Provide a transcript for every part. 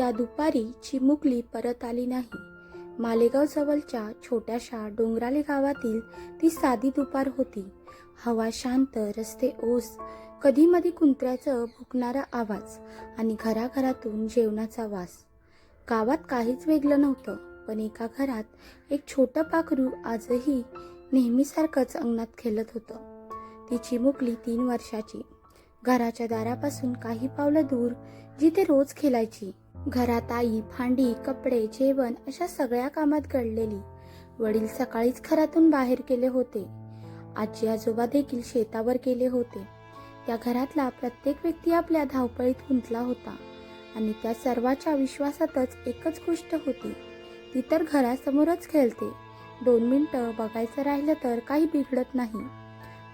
त्या दुपारी चिमुकली परत आली नाही. मालेगाव जवळच्या छोट्याशा डोंगराले गावातील ती साधी दुपार होती. हवा शांत रस्ते ओस कधी मधी कुंत्र्याचं भुकणारा आवाज आणि घराघरातून जेवणाचा वास. गावात काहीच वेगळं नव्हतं पण एका घरात एक छोटं पाखरू आजही नेहमीसारखंच अंगणात खेळत होतं. ती चिमुकली तीन वर्षाची. घराच्या दारापासून काही पावलं दूर जिथे रोज खेळायची घरात आई भांडी कपडे जेवण अशा सगळ्या कामात घडलेली वडील सकाळीच घरातून बाहेर गेले होते. आजी आजोबा देखील शेतावर गेले होते. त्या घरातला प्रत्येक व्यक्ती आपल्या धावपळीत गुंतला होता आणि त्या सर्वाच्या विश्वासातच एकच गोष्ट होती. ती तर घरासमोरच खेळते. दोन मिनटं बघायचं राहिलं तर काही बिघडत नाही.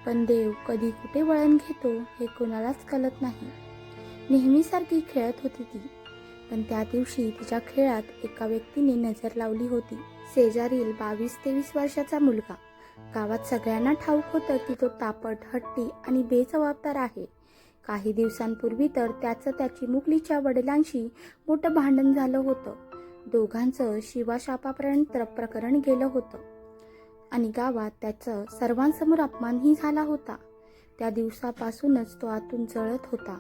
पण देव कधी कुठे वळण घेतो हे कोणालाच कळत नाही. नेहमीसारखी खेळत होती ती. पण त्या दिवशी तिच्या खेळात एका व्यक्तीने नजर लावली होती. शेजारील बावीस तेवीस वर्षाचा मुलगा. गावात सगळ्यांना ठाऊक होतं की तो तापट हट्टी आणि बेजबाबदार आहे. काही दिवसांपूर्वी तर त्याचं त्याची मुकलीच्या वडिलांशी मोठं भांडण झालं होतं. दोघांचं शिवाशापापर्यंत प्रकरण गेलं होतं. आणि गावात त्याचं सर्वांसमोर अपमानही झाला होता. त्या दिवसापासूनच तो आतून जळत होता.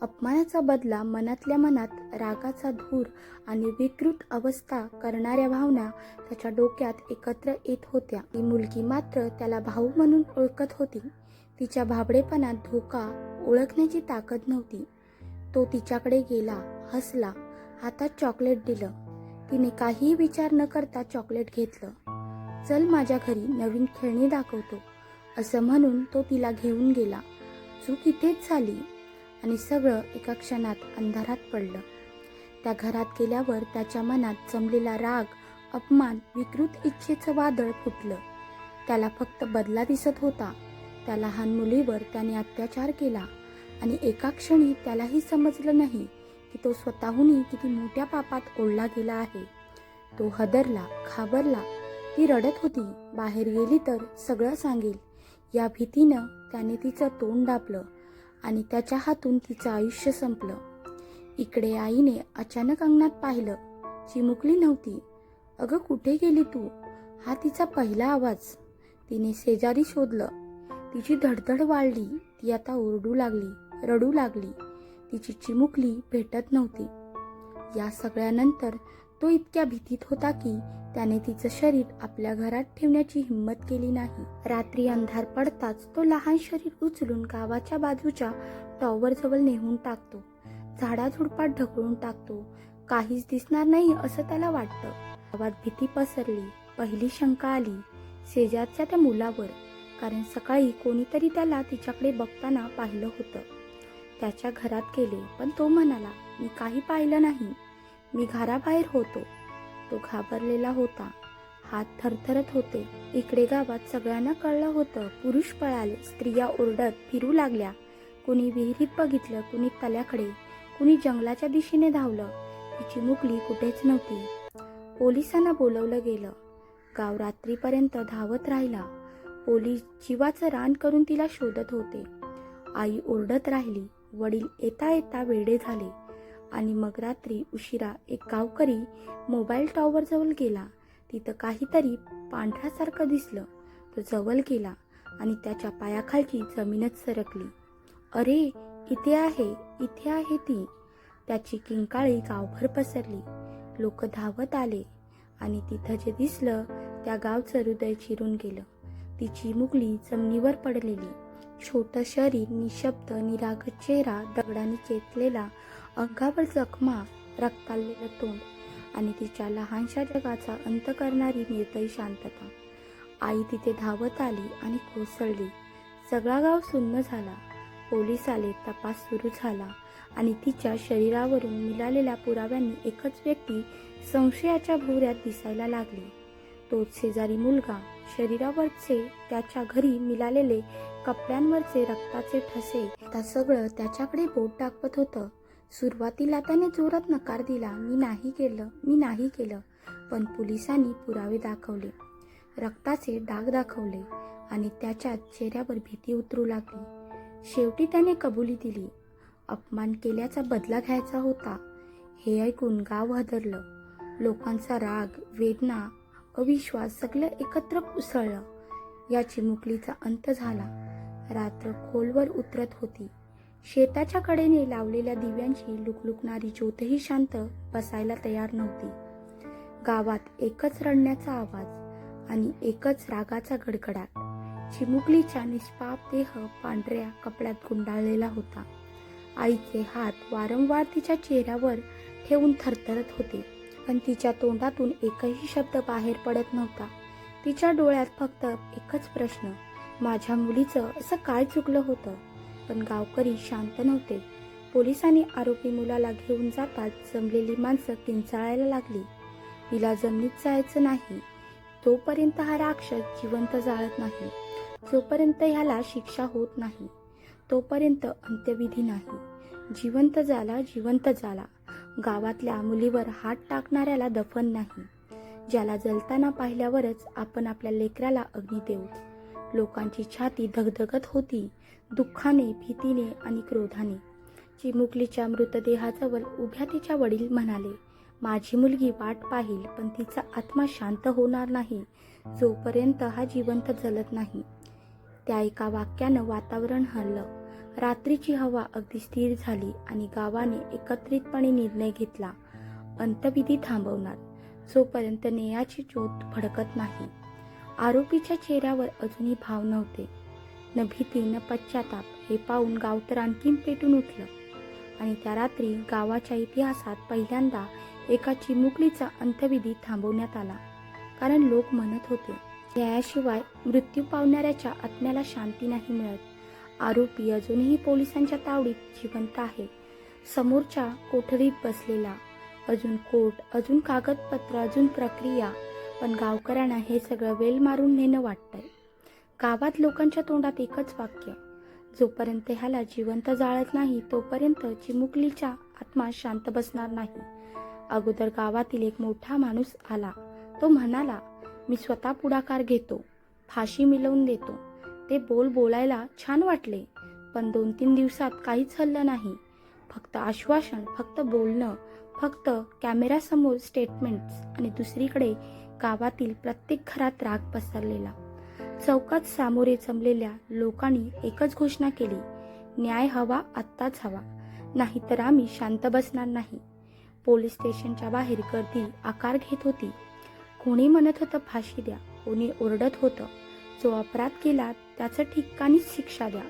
अपमानाचा बदला मनातल्या मनात रागाचा धूर आणि विकृत अवस्था करणाऱ्या भावना त्याच्या डोक्यात एकत्र येत होत्या. ती मुलगी मात्र त्याला भाऊ म्हणून ओळखत होती. तिच्या भाबडेपणात धोका ओळखण्याची ताकद नव्हती. तो तिच्याकडे गेला हसला हातात चॉकलेट दिलं. तिने काहीही विचार न करता चॉकलेट घेतलं. चल माझ्या घरी नवीन खेळणी दाखवतो. असं म्हणून तो तिला घेऊन गेला. चूक इथेच झाली आणि सगळं एका क्षणात अंधारात पडलं. त्या घरात गेल्यावर त्याच्या मनात जमलेला राग अपमान विकृत इच्छेचं वादळ फुटलं. त्याला फक्त बदला दिसत होता. त्या लहान मुलीवर त्याने अत्याचार केला आणि एका क्षणी त्यालाही समजलं नाही की तो स्वतःहूनही किती मोठ्या पापात ओढला गेला आहे. तो हदरला घाबरला. ती रडत होती. बाहेर गेली तर सगळं सांगेल. या भीतीनं त्याने तिचं तोंड दाबलं आणि त्याच्या हातून तिचं आयुष्य संपलं. इकडे आईने अचानक अंगणात पाहिलं चिमुकली नव्हती. अगं कुठे गेली तू? हा तिचा पहिला आवाज. तिने शेजारी शोधलं. तिची धडधड वाढली ती आता ओरडू लागली रडू लागली. तिची चिमुकली भेटत नव्हती. या सगळ्यानंतर तो इतक्या भीतीत होता की त्याने तिचं शरीर आपल्या घरात ठेवण्याची हिंमत केली नाही. रात्री अंधार पडताच तो लहान शरीर उचलून गावाच्या बाजूच्या टॉवर जवळ नेहून टाकतो. झाडाझुडपात ढकलून टाकतो. काहीच दिसणार नाही असं त्याला वाटतं. गावात भीती पसरली. पहिली शंका आली शेजारच्या त्या मुलावर कारण सकाळी कोणीतरी त्याला तिच्याकडे बघताना पाहिलं होतं. त्याच्या घरात गेले पण तो म्हणाला मी काही पाहिलं नाही. मी घराबाहेर होतो. तो घाबरलेला होता. हात थरथरत होते. इकडे गावात सगळ्यांना कळलं होतं. पुरुष पळाले. स्त्रिया ओरडत फिरू लागल्या. कुणी विहिरीत बघितलं कुणी तल्याकडे कुणी जंगलाच्या दिशेने धावलं. तिची मुकली कुठेच नव्हती. पोलिसांना बोलवलं गेलं. गाव रात्रीपर्यंत धावत राहिला. पोलीस जीवाचं रान करून तिला शोधत होते. आई ओरडत राहिली. वडील येता येता वेडे झाले. आणि मग रात्री उशिरा एक गावकरी मोबाईल टॉवर जवळ गेला. तिथं काहीतरी पांढऱ्यासारखं दिसलं. तो जवळ गेला आणि त्याच्या पायाखालची जमीनच सरकली. अरे इथे आहे इथे आहे ती. त्याची किंकाळी गावभर पसरली. लोक धावत आले आणि तिथं जे दिसलं त्या गावचं हृदय चिरून गेलं. तिची मुगली जमिनीवर पडलेली. छोटं शरीर निशब्द निरागत चेहरा दगडाने चेतलेला अंगावर जखमा रक्ताळलेलं तोंड आणि तिच्या लहानशा जगाचा अंत करणारी निर्दयी शांतता. आई तिथे धावत आली आणि कोसळली. सगळा गाव सुन्न झाला. पोलीस आले तपास सुरू झाला आणि तिच्या शरीरावरून मिळालेल्या पुराव्यांनी एकच व्यक्ती संशयाच्या भोवऱ्यात दिसायला लागली. तोच शेजारी मुलगा. शरीरावरचे त्याच्या घरी मिळालेले कपड्यांवरचे रक्ताचे ठसे. आता सगळं त्याच्याकडे बोट दाखवत होतं. सुरुवातीला त्याने जोरात नकार दिला मी नाही केलं मी नाही केलं. पण पोलिसांनी पुरावे दाखवले. रक्ताचे डाग दाखवले आणि त्याच्या चेहऱ्यावर भीती उतरू लागली. शेवटी त्याने कबुली दिली. अपमान केल्याचा बदला घ्यायचा होता. हे ऐकून गाव हदरलं. लोकांचा राग वेदना अविश्वास सगळं एकत्र उसळलं. या चिमुकलीचा अंत झाला. रात्र खोलवर उतरत होती. शेताच्या कडेने लावलेल्या दिव्यांची लुकलुकणारी ज्योतही शांत बसायला तयार नव्हती. गावात एकच रडण्याचा आवाज आणि एकच रागाचा गडगडाट. चिमुकलीचा निष्पाप देह पांढऱ्या कपड्यात गुंडाळलेला होता. आईचे हात वारंवार तिच्या चेहऱ्यावर ठेवून थरथरत होते पण तिच्या तोंडातून एकही शब्द बाहेर पडत नव्हता. तिच्या डोळ्यात फक्त एकच प्रश्न माझ्या मुलीचं असं काय चुकलं होतं? पण गावकरी शांत नव्हते. पोलिसांनी आरोपी मुलाला घेऊन जातात जमलेली माणसं किंचाळायला लागली. तिला जमिनीत जायचं नाही. तोपर्यंत हा राक्षस जिवंत जाळत नाही. जोपर्यंत ह्याला शिक्षा होत नाही तोपर्यंत अंत्यविधी नाही. जिवंत झाला जिवंत झाला. गावातल्या मुलीवर हात टाकणाऱ्याला दफन नाही. ज्याला जलताना पाहिल्यावरच आपण आपल्या लेकराला अग्नी देऊ. लोकांची छाती धगधगत होती. दुःखाने भीतीने आणि क्रोधाने. चिमुकलीच्या मृतदेहाजवळ उभ्या तिच्या वडील म्हणाले माझी मुलगी वाट पाहिल पण तिचा आत्मा शांत होणार नाही. जोपर्यंत हा जिवंत जलत नाही. त्या एका वाक्यानं वातावरण हललं रात्रीची हवा अगदी स्थिर झाली आणि गावाने एकत्रितपणे निर्णय घेतला. अंतविधी थांबवणार. जोपर्यंत नेयाची ज्योत भडकत नाही. आरोपीच्या चेहऱ्यावर अजूनही भाव नव्हते. न भीती न पश्चाताप हे पाहून गाव तर आणखीन पेटून उठलं आणि त्या रात्री गावाच्या इतिहासात पहिल्यांदा एका चिमुकलीचा अंत्यविधी थांबवण्यात आला. कारण लोक म्हणत होते न्यायाशिवाय मृत्यू पावणाऱ्याच्या आत्म्याला शांती नाही मिळत. आरोपी अजूनही पोलिसांच्या तावडीत जिवंत आहे. समोरच्या कोठडीत बसलेला अजून कोर्ट अजून कागदपत्र अजून प्रक्रिया पण गावकऱ्यांना हे सगळं वेल मारून नेणं वाटतंय. गावात लोकांच्या तोंडात एकच वाक्य जोपर्यंत ह्याला जिवंत जाळत नाही तोपर्यंत चिमुकलीच्या आत्मा शांत बसणार नाही. अगोदर गावातील एक मोठा माणूस आला. तो म्हणाला मी स्वतः पुढाकार घेतो फाशी मिळवून देतो. ते बोल बोलायला छान वाटले पण दोन तीन दिवसात काहीच हल्लं नाही. फक्त आश्वासन फक्त बोलणं फक्त कॅमेऱ्यासमोर स्टेटमेंट्स आणि दुसरीकडे गावातील प्रत्येक घरात राग पसरलेला. चौकात सामोरे जमलेल्या लोकांनी एकच घोषणा केली न्याय हवा आत्ताच हवा. नाहीतर आम्ही शांत बसणार नाही. पोलीस स्टेशनच्या बाहेर गर्दी आकार घेत होती. कोणी म्हणत होतं फाशी द्या. कोणी ओरडत होतं जो अपराध केला त्याचं ठिकाणीच शिक्षा द्या.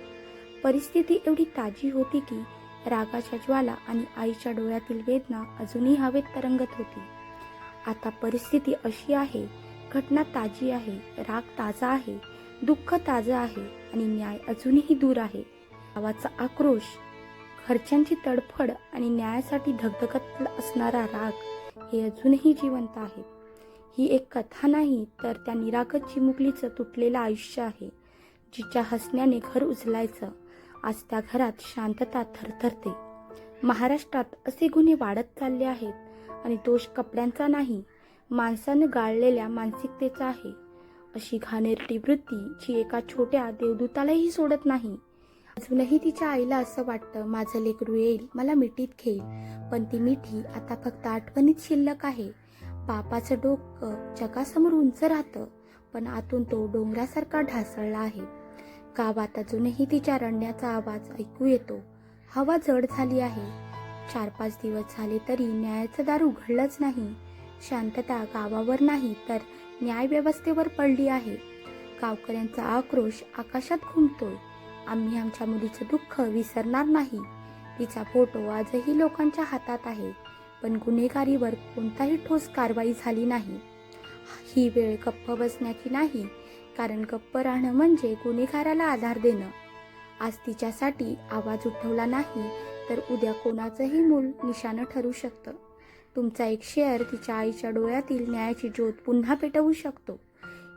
परिस्थिती एवढी ताजी होती की रागाच्या ज्वाला आणि आईच्या डोळ्यातील वेदना अजूनही हवेत तरंगत होती. आता परिस्थिती अशी आहे घटना ताजी आहे राग ताजा आहे दुःख ताजं आहे आणि न्याय अजूनही दूर आहे. गावाचा आक्रोश घरच्यांची तडफड आणि न्यायासाठी धगधगत असणारा राग हे अजूनही जिवंत आहे. ही एक कथा नाही तर त्या निरागत चिमुकलीचं तुटलेलं आयुष्य आहे जिच्या हसण्याने घर उचलायचं आज त्या घरात शांतता थरथरते. महाराष्ट्रात असे गुन्हे वाढत चालले आहेत आणि दोष कपड्यांचा नाही. माणसानं गाळलेल्या मानसिकतेचा आहे. अशी घाणेरटी वृत्ती जी एका छोट्या देवदूतालाही सोडत नाही. अजूनही तिच्या आईला असं वाटतं माझं लेकरू येईल मला मिठीत घेईल. पण ती मिठी आता फक्त आठवणीत शिल्लक आहे. बापाचं डोकं जगासमोर उंच राहतं पण आतून तो डोंगरासारखा ढासळला आहे. गावात अजूनही तिच्या रडण्याचा आवाज ऐकू येतो. हवा जड झाली आहे. चार पाच दिवस झाले तरी न्यायाचं दार उघडलंच नाही. शांतता गावावर नाही तर न्याय व्यवस्थेवर पडली आहे. गावकऱ्यांचा आक्रोश आकाशात घुमतोय. आम्ही आमच्या मुलीचं दुःख विसरणार नाही. तिचा फोटो आजही लोकांच्या हातात आहे पण गुन्हेगारीवर कोणताही ठोस कारवाई झाली नाही. ही वेळ गप्प बसण्याची नाही कारण गप्प राहणं म्हणजे गुन्हेगाराला आधार देणं. आज तिच्यासाठी आवाज उठवला नाही तर उद्या कोणाचंही मूल निशाणं ठरू शकतं. तुमचा एक शेअर तिच्या आईच्या डोळ्यातील न्यायाची ज्योत पुन्हा पेटवू शकतो.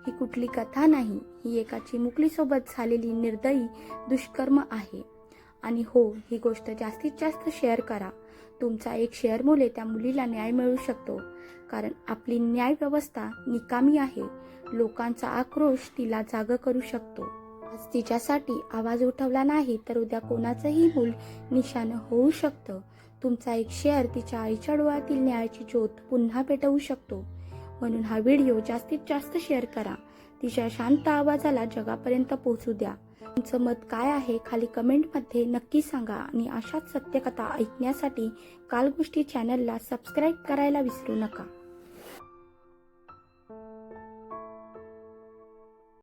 ही कुठली कथा नाही ही एका चिमुकलीसोबत झालेली निर्दयी दुष्कर्म आहे. आणि हो ही गोष्ट जास्तीत जास्त शेअर करा. तुमचा एक शेअरमुळे त्या मुलीला न्याय मिळू शकतो. कारण आपली न्याय व्यवस्था निकामी आहे. लोकांचा आक्रोश तिला जाग करू शकतो. आज तिच्यासाठी आवाज उठवला नाही तर उद्या कोणाचंही मूल निशाण होऊ शकतं. तुमचा एक शेअर तिच्या आईच्या डोळ्यातील न्यायाची ज्योत पुन्हा पेटवू शकतो. म्हणून हा व्हिडिओ जास्तीत जास्त शेअर करा. तिच्या शांत आवाजाला जगापर्यंत पोहोचू द्या. तुमचं मत काय आहे खाली कमेंटमध्ये नक्की सांगा आणि अशाच सत्यकथा ऐकण्यासाठी काल गोष्टी चॅनलला सबस्क्राईब करायला विसरू नका.